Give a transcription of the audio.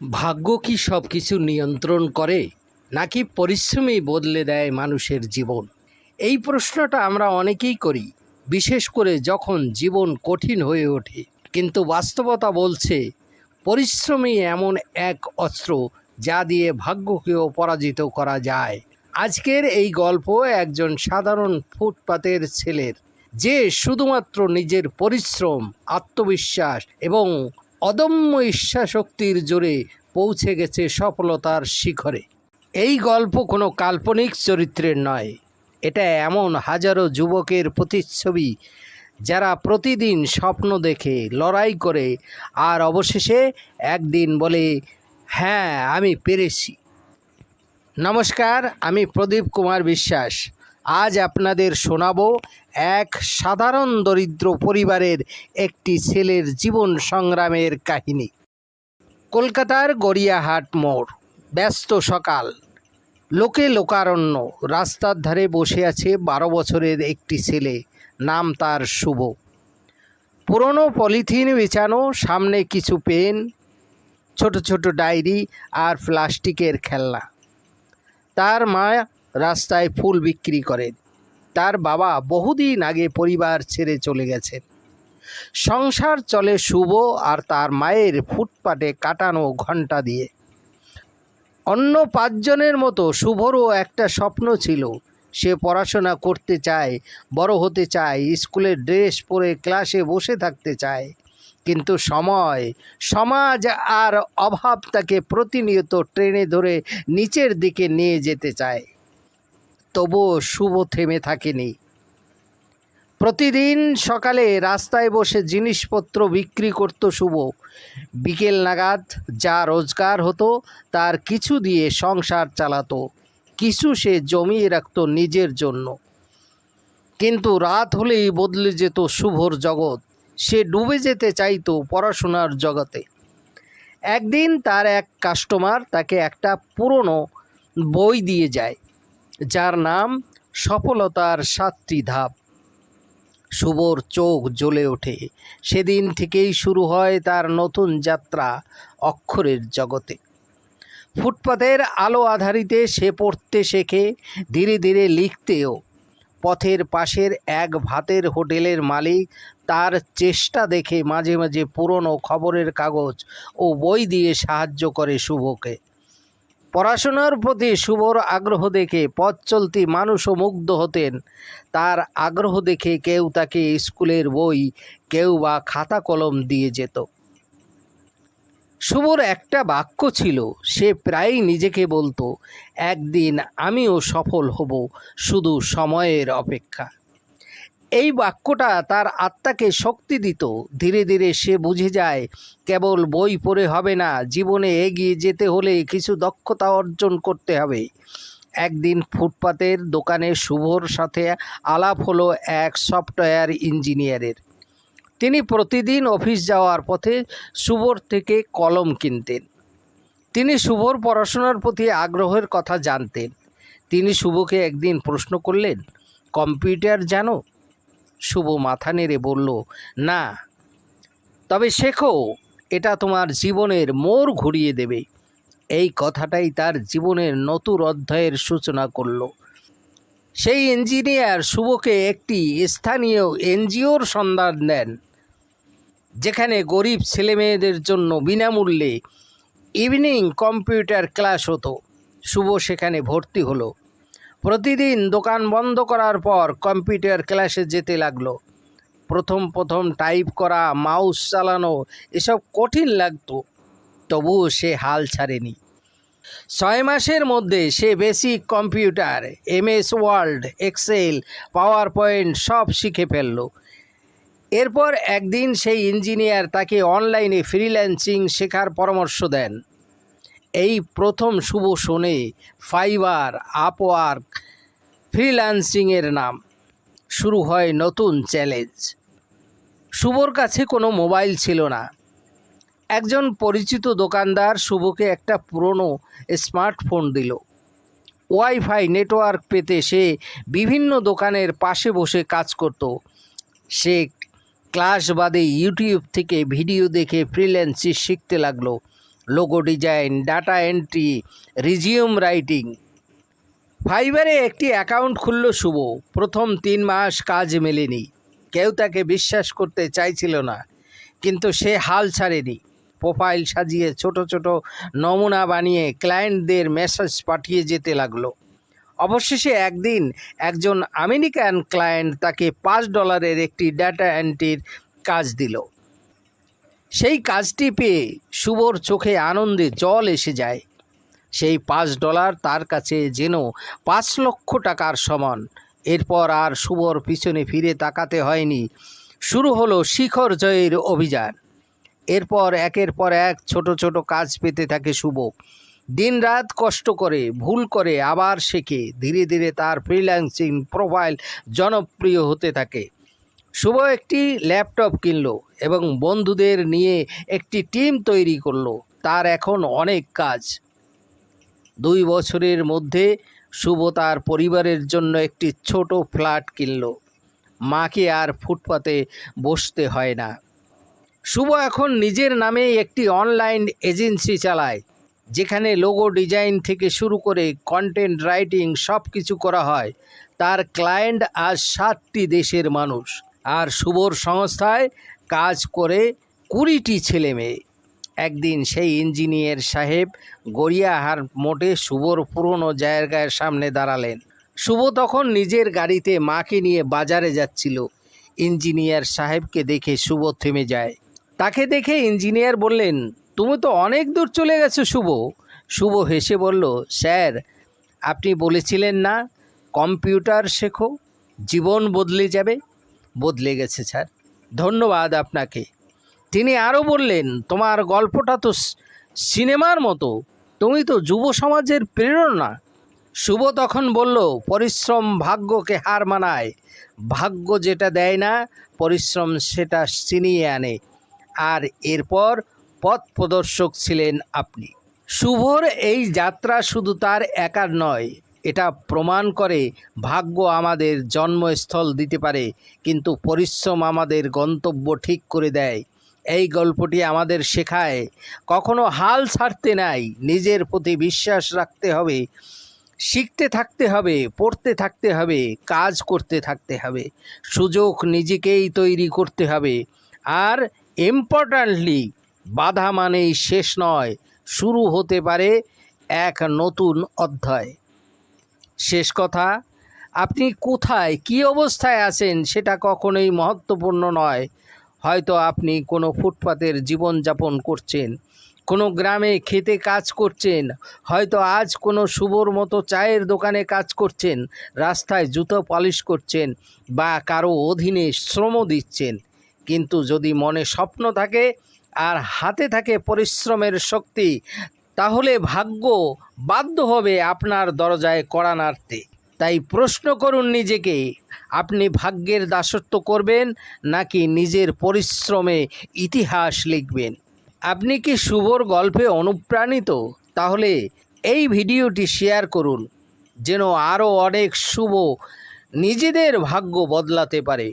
ভাগ্য কি সব কিছু নিয়ন্ত্রণ করে, নাকি পরিশ্রমই বদলে দেয় মানুষের জীবন? এই প্রশ্নটা আমরা অনেকেই করি, বিশেষ করে যখন জীবন কঠিন হয়ে ওঠে। কিন্তু বাস্তবতা বলছে, পরিশ্রমই এমন এক অস্ত্র যা দিয়ে ভাগ্যকেও পরাজিত করা যায়। আজকের এই গল্প একজন সাধারণ ফুটপাতের ছেলের, যে শুধুমাত্র নিজের পরিশ্রম, আত্মবিশ্বাস এবং অদম্য ইচ্ছাশক্তির জোরে পৌঁছে গেছে সফলতার শিখরে। এই গল্প কোনো কাল্পনিক চরিত্রের নয়। এটা এমন হাজারো যুবকের প্রতিচ্ছবি যারা প্রতিদিন স্বপ্ন দেখে, লড়াই করে আর অবশেষে একদিন বলে হ্যাঁ আমি পেরেছি। নমস্কার, আমি প্রদীপ কুমার বিশ্বাস। আজ আপনাদের শোনাবো এক সাধারণ দরিদ্র পরিবারের একটি ছেলের জীবন সংগ্রামের কাহিনী। কলকাতার গড়িয়াহাট মোড়, ব্যস্ত সকাল। লোকে লোকারণ্য, রাস্তার ধারে বসে আছে বারো বছরের একটি ছেলে, নাম তার শুভ। পুরনো পলিথিন বেচানো, সামনে কিছু পেন, ছোট ছোট ডায়েরি আর প্লাস্টিকের খেলনা। তার মা রাস্তায় ফুল বিক্রি করেন তার বাবা বহুদিন আগে পরিবার ছেড়ে চলে গেছেন। সংসার চলে শুভ আর তার মায়ের ফুটপাতে কাটানো ঘণ্টা দিয়ে। অন্য পাঁচজনের মতো শুভরও একটা স্বপ্ন ছিল। সে পড়াশোনা করতে চায়, বড় হতে চায় স্কুলের ড্রেস পরে ক্লাসে বসে থাকতে চায়। কিন্তু সময়, সমাজ আর অভাব তাকে প্রতিনিয়ত ট্রেনে ধরে নিচের দিকে নিয়ে যেতে চায়। তবুও শুভ থেমে থাকেনি। প্রতিদিন সকালে রাস্তায় বসে জিনিসপত্র বিক্রি করত শুভ। বিকেল নাগাদ যা রোজগার হতো, তার কিছু দিয়ে সংসার চালাতো। কিছু সে জমিয়ে রাখত নিজের জন্য। কিন্তু রাত হলেই বদলে যেত শুভর জগৎ। সে ডুবে যেতে চাইতো পড়াশোনার জগতে। একদিন তার এক কাস্টমার তাকে একটা পুরনো বই দিয়ে যায়। যার নাম সফলতার সাতটি ধাপ। শুভর চোখ জ্বলে ওঠে। সেদিন থেকেই শুরু হয় তার নতুন যাত্রা অক্ষরের জগতে। ফুটপাতের আলো আধারিতে সে পড়তে শেখে, ধীরে ধীরে লিখতেও। পথের পাশের এক ভাতের হোটেলের মালিক তার চেষ্টা দেখে মাঝে মাঝে পুরনো খবরের কাগজ ও বই দিয়ে সাহায্য করে শুভকে। পড়াশোনার প্রতি শুভর আগ্রহ দেখে পথ চলতি মানুষও মুগ্ধ হতেন। তার আগ্রহ দেখে কেউ তাকে স্কুলের বই, কেউ বা খাতা কলম দিয়ে যেত। শুভর একটা বাক্য ছিল, সে প্রায়ই নিজেকে বলতো, একদিন আমিও সফল হব, শুধু সময়ের অপেক্ষা। এই বাক্যটা তার আত্মাকে শক্তি দিত। ধীরে ধীরে সে বুঝে যায়, কেবল বই পড়ে হবে না, জীবনে এগিয়ে যেতে হলে কিছু দক্ষতা অর্জন করতে হবে। একদিন ফুটপাতের দোকানে শুভর সাথে আলাপ হলো এক সফটওয়্যার ইঞ্জিনিয়ারের। তিনি প্রতিদিন অফিস যাওয়ার পথে শুভর থেকে কলম কিনতেন। তিনি শুভর পড়াশোনার প্রতি আগ্রহের কথা জানতেন। তিনি শুভকে একদিন প্রশ্ন করলেন, কম্পিউটার জানো? শুভ মাথা নেড়ে বলল, না, তবে শেখো, এটা তোমার জীবনের মোড় ঘুরিয়ে দেবে। এই কথাটাই তার জীবনের নতুন অধ্যায়ের সূচনা করল। সেই ইঞ্জিনিয়ার শুভকে একটি স্থানীয় এনজিওর সন্ধান দেন, যেখানে গরিব ছেলেমেয়েদের জন্য বিনামূল্যে ইভিনিং কম্পিউটার ক্লাস হতো। শুভ সেখানে ভর্তি হলো। প্রতিদিন দোকান বন্ধ করার পর কম্পিউটার ক্লাসে যেতে লাগল। প্রথম প্রথম টাইপ করা, মাউস চালানো, এসব কঠিন লাগতো, তবুও সে হাল ছাড়েনি। ছয় মাসের মধ্যে সে basic computer, MS world, excel power point সব শিখে ফেলল। এরপর একদিন সেই ইঞ্জিনিয়ার তাকে অনলাইনে ফ্রিল্যান্সিং শেখার পরামর্শ দেন। এই প্রথম শুভ শোনে ফাইবার আপওয়ার্ক ফ্রিল্যান্সিংয়ের নাম। শুরু হয় নতুন চ্যালেঞ্জ। শুভর কাছে কোনো মোবাইল ছিল না। একজন পরিচিত দোকানদার শুভকে একটা পুরনো স্মার্টফোন দিল। ওয়াইফাই নেটওয়ার্ক পেতে সে বিভিন্ন দোকানের পাশে বসে কাজ করত। সে ক্লাস বাদে ইউটিউব থেকে ভিডিও দেখে ফ্রিল্যান্সি শিখতে লাগল। Logo design data entry resume writing ফাইবারে একটি অ্যাকাউন্ট খুলল শুভ। প্রথম তিন মাস কাজ মেলেনি। কেউ তাকে বিশ্বাস করতে চাইছিল না। কিন্তু সে হাল ছাড়েনি। প্রোফাইল সাজিয়ে ছোট ছোট নমুনা বানিয়ে ক্লায়েন্টদের মেসেজ পাঠিয়ে যেতে লাগল। অবশেষে একদিন একজন আমেরিকান ক্লায়েন্ট তাকে পাঁচ ডলারের একটি ডাটা এন্ট্রির কাজ দিল। সেই কাজটি পেয়ে শুভর চোখে আনন্দে জল এসে যায়। সেই পাঁচ ডলার তার কাছে যেন পাঁচ লক্ষ টাকার সমান। এরপর আর শুভর পিছনে ফিরে তাকাতে হয়নি। শুরু হলো শিখর জয়ের অভিযান। এরপর একের পর এক ছোট ছোট কাজ পেতে থাকে শুভ। দিনরাত কষ্ট করে, ভুল করে আবার শেখে। ধীরে ধীরে তার ফ্রিল্যান্সিং প্রোফাইল জনপ্রিয় হতে থাকে। শুভ একটি ল্যাপটপ কিনলো এবং বন্ধুদের নিয়ে একটি টিম তৈরি করল। তার এখন অনেক কাজ। দুই বছরের মধ্যে শুভ তার পরিবারের জন্য একটি ছোট ফ্ল্যাট কিনল। মাকে আর ফুটপাতে বসতে হয় না। শুভ এখন নিজের নামে একটি অনলাইন এজেন্সি চালায়, যেখানে লোগো ডিজাইন থেকে শুরু করে কন্টেন্ট রাইটিং সব কিছু করা হয়। তার ক্লায়েন্ট আজ সাতটি দেশের মানুষ। আর শুভর সংস্থায় কাজ করে কুড়িটি ছেলে মেয়ে। একদিন সেই ইঞ্জিনিয়ার সাহেব গড়িয়াহার মোটে শুভর পুরনো জায়গার সামনে দাঁড়ালেন। শুভ তখন নিজের গাড়িতে মাকে নিয়ে বাজারে যাচ্ছিল। ইঞ্জিনিয়ার সাহেবকে দেখে শুভ থেমে যায়। তাকে দেখে ইঞ্জিনিয়ার বললেন, তুমি তো অনেক দূর চলে গেছো শুভ শুভ হেসে বলল, স্যার, আপনি বলেছিলেন না, কম্পিউটার শেখো, জীবন বদলে যাবে। বদলে গেছে, স্যার। ধন্যবাদ আপনাকে। তিনি আরও বললেন, তোমার গল্পটা তো সিনেমার মতো। তুমি তো যুব সমাজের প্রেরণা। শুভ তখন বলল, পরিশ্রম ভাগ্যকে হার মানায়। ভাগ্য যেটা দেয় না, পরিশ্রম সেটা ছিনিয়ে আনে। আর এরপর পথ প্রদর্শক ছিলেন আপনি। শুভর এই যাত্রা শুধু তার একার নয় এটা প্রমাণ করে ভাগ্য আমাদের জন্মস্থল দিতে পারে, কিন্তু পরিশ্রম আমাদের গন্তব্য ঠিক করে দেয়। এই গল্পটি আমাদের শেখায়, কখনো হাল ছাড়তে নাই, নিজের প্রতি বিশ্বাস রাখতে হবে, শিখতে থাকতে হবে, পড়তে থাকতে হবে, কাজ করতে থাকতে হবে, সুযোগ নিজেকেই তৈরি করতে হবে। আর ইম্পর্ট্যান্টলি বাধা মানেই শেষ নয়, শুরু হতে পারে এক নতুন অধ্যায়। শেষ কথা, আপনি কোথায়, কী অবস্থায় আছেন সেটা কখনোই মহত্বপূর্ণ নয়। হয়তো আপনি কোনো ফুটপাতের জীবনযাপন করছেন, কোনো গ্রামে খেতে কাজ করছেন, হয়তো আজ কোনো শুভর মতো চায়ের দোকানে কাজ করছেন, রাস্তায় জুতো পালিশ করছেন বা কারও অধীনে শ্রম দিচ্ছেন। কিন্তু যদি মনে স্বপ্ন থাকে আর হাতে থাকে পরিশ্রমের শক্তি তাহলে ভাগ্য বাধ্য হবে আপনার দরজায় কড়া নাড়তে। তাই প্রশ্ন করুন নিজেকে, আপনি ভাগ্যের দাসত্ব করবেন নাকি নিজের পরিশ্রমে ইতিহাস লিখবেন? আপনি কি শুভর গল্পে অনুপ্রাণিত? তাহলে এই ভিডিওটি শেয়ার করুন, যেন আরও অনেক শুভ নিজেদের ভাগ্য বদলাতে পারে।